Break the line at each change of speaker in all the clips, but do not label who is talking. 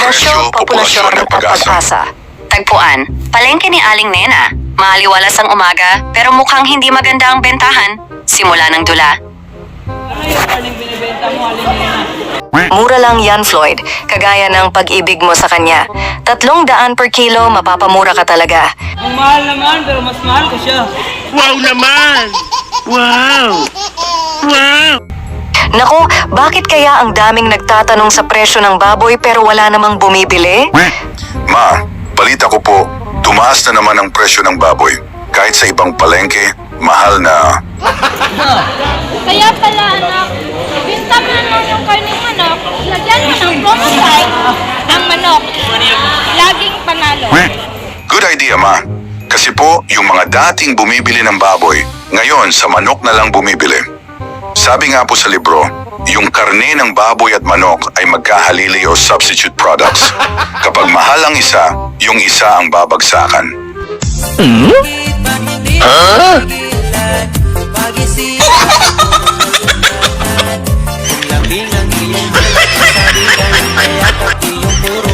Presyo, populasyon at pag-asa.
Tagpuan, palengke ni Aling Nena. Maaliwalas ang umaga, pero mukhang hindi maganda ang bentahan. Simula ng dula.
Ano?
Mura lang yan, Floyd. Kagaya ng pag-ibig mo sa kanya. Tatlong daan per kilo, mapapamura ka talaga.
Ang mahal naman, pero mas mahal ko siya.
Wow naman! Wow! Wow!
Naku, bakit kaya ang daming nagtatanong sa presyo ng baboy pero wala namang bumibili?
Ma, balita ko po, tumaas na naman ang presyo ng baboy. Kahit sa ibang palengke, mahal na.
Kaya pala anak, binta mo na lang yung karning manok, lagyan mo ng promo site ang manok. Laging panalo.
Good idea, ma. Kasi po, yung mga dating bumibili ng baboy, ngayon sa manok na lang bumibili. Sabi nga po sa libro, yung karne ng baboy at manok ay magkahalili o substitute products. Kapag mahal ang isa, yung isa ang babagsakan.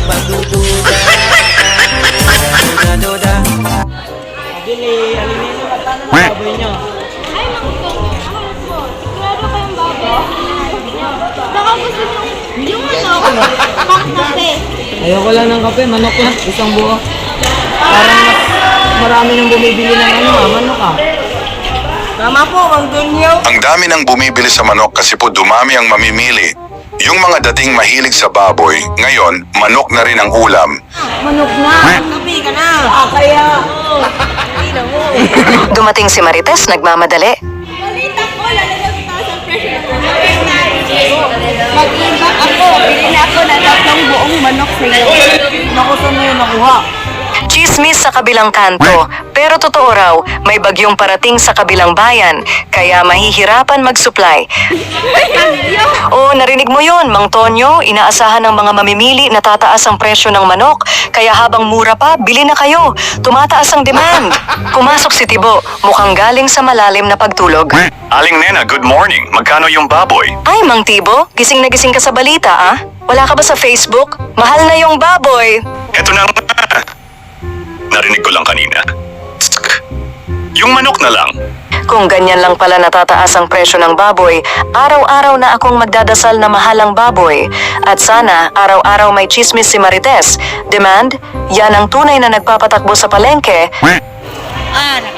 Pagdududa Duda-duda
Bili, magkano na baboy niyo?
Ay, mga Baka gusto nyo yung pang kape.
Ayoko lang ng kape, manok lang, isang buo. Parang mas marami nang bumibili ng ano ah, manok ah. Tama po, Mang Dunyo.
Ang dami nang bumibili sa manok kasi po dumami ang mamimili. Yung mga dating mahilig sa baboy, ngayon, manok na rin ang ulam.
Manok na, kape ka na. Ah, kaya.
Dumating si Marites, nagmamadali.
Balita ko, lalagyan Mag-imbak ako, bili na ako ng tatlong buong manok sa iyo.
Naku, saan mo yun nakuha?
Chismis sa kabilang kanto, pero totoo raw, may bagyong parating sa kabilang bayan, kaya mahihirapan mag-supply. Oo, narinig mo yon, Mang Tonyo, inaasahan ng mga mamimili na tataas ang presyo ng manok, kaya habang mura pa, bili na kayo. Tumataas ang demand. Pumasok si Tibo, mukhang galing sa malalim na pagtulog.
Aling Nena, good morning. Magkano yung baboy?
Ay, Mang Tibo, gising na gising ka sa balita, ah? Wala ka ba sa Facebook? Mahal na yung baboy.
Eto na nga. Narinig ko lang kanina. Tsk. Yung manok na lang.
Kung ganyan lang pala natataas ang presyo ng baboy, araw-araw na akong magdadasal na mahalang baboy. At sana, araw-araw may chismis si Marites. Demand? Yan ang tunay na nagpapatakbo sa palengke.
Ah, nakakatawa.